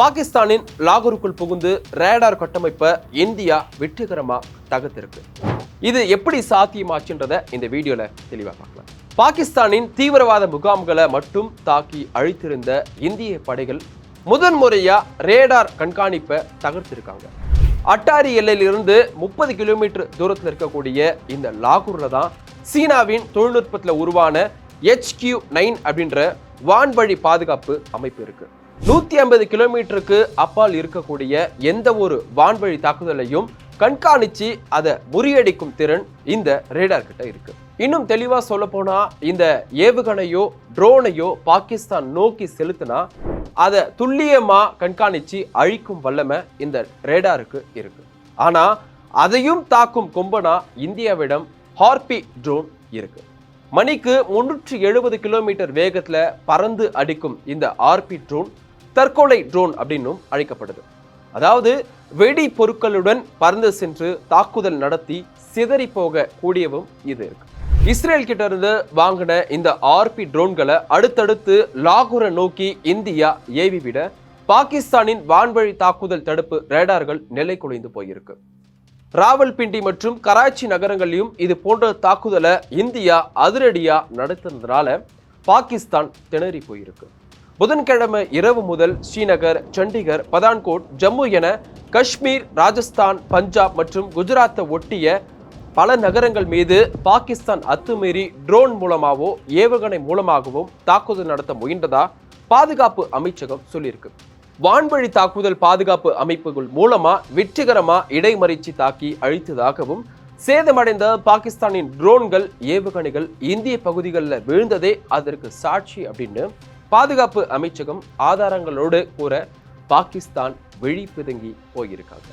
பாகிஸ்தானின் லாகூருக்குள் புகுந்து ரேடார் கட்டமைப்பை இந்தியா வெற்றிகரமாக தகர்த்திருக்கு. இது எப்படி சாத்தியமாச்சுன்றத இந்த வீடியோல தெளிவாக பார்க்கலாம். பாகிஸ்தானின் தீவிரவாத முகாம்களை மட்டும் தாக்கி அழித்திருந்த இந்திய படைகள் முதன்முறையா ரேடார் கண்காணிப்பை தகர்த்திருக்காங்க. அட்டாரி எல்லையிலிருந்து முப்பது கிலோமீட்டர் தூரத்தில் இருக்கக்கூடிய இந்த லாகூர்ல தான் சீனாவின் தொழில்நுட்பத்தில் உருவான HQ நைன் அப்படின்ற வான்வழி பாதுகாப்பு அமைப்பு இருக்குது நூத்தி ஐம்பது கிலோமீட்டருக்கு அப்பால் இருக்கக்கூடிய எந்த ஒரு வான்வழி தாக்குதலையும் கண்காணிச்சு அதை முறியடிக்கும் திறன் இந்த ரேடார் கிட்ட இருக்கு. இன்னும் தெளிவா சொல்ல போனா இந்த ஏவுகணையோ ட்ரோனையோ பாகிஸ்தான் நோக்கி செலுத்தினா அதை துல்லியமா கண்காணிச்சு அழிக்கும் வல்லமை இந்த ரேடாருக்கு இருக்கு. ஆனா அதையும் தாக்கும் கொம்பனா இந்தியாவிடம் ஹார்பி ட்ரோன் இருக்கு. மணிக்கு முன்னூற்றி எழுபது கிலோமீட்டர் வேகத்தில் பறந்து அடிக்கும் இந்த ஆர்பி ட்ரோன் தற்கொலை ட்ரோன் அப்படின்னும் அழைக்கப்படுது. அதாவது வெடி பொருட்களுடன் பறந்து சென்று தாக்குதல் நடத்தி சிதறி போக கூடியவும் இது இருக்கு. இஸ்ரேல் கிட்ட இருந்து வாங்கின இந்த ஆர்பி ட்ரோன்களை அடுத்தடுத்து லாகூரை நோக்கி இந்தியா ஏவி விட பாகிஸ்தானின் வான்வழி தாக்குதல் தடுப்பு ரேடார்கள் நிலை குலைந்து போயிருக்கு. ராவல்பிண்டி மற்றும் கராச்சி நகரங்களிலும் இது போன்ற தாக்குதலை இந்தியா அதிரடியாக நடத்தினதுனால பாகிஸ்தான் திணறி போயிருக்கு. புதன்கிழமை இரவு முதல் ஸ்ரீநகர் சண்டிகர் பதான்கோட் ஜம்மு என காஷ்மீர் ராஜஸ்தான் பஞ்சாப் மற்றும் குஜராத்தை ஒட்டிய பல நகரங்கள் மீது பாகிஸ்தான் அத்துமீறி ட்ரோன் மூலமாகவோ ஏவுகணை மூலமாகவும் தாக்குதல் நடத்த முயன்றதா பாதுகாப்பு அமைச்சகம் சொல்லியிருக்கு. வான்வழி தாக்குதல் பாதுகாப்பு அமைப்புகள் மூலமா வெற்றிகரமா இடைமறிச்சு தாக்கி அழித்ததாகவும் சேதமடைந்த பாகிஸ்தானின் ட்ரோன்கள் ஏவுகணைகள் இந்திய பகுதிகளில் விழுந்ததே அதற்கு சாட்சி அப்படின்னு பாதுகாப்பு அமைச்சகம் ஆதாரங்களோடு கூற பாகிஸ்தான் விழி பிதுங்கி போயிருக்காங்க.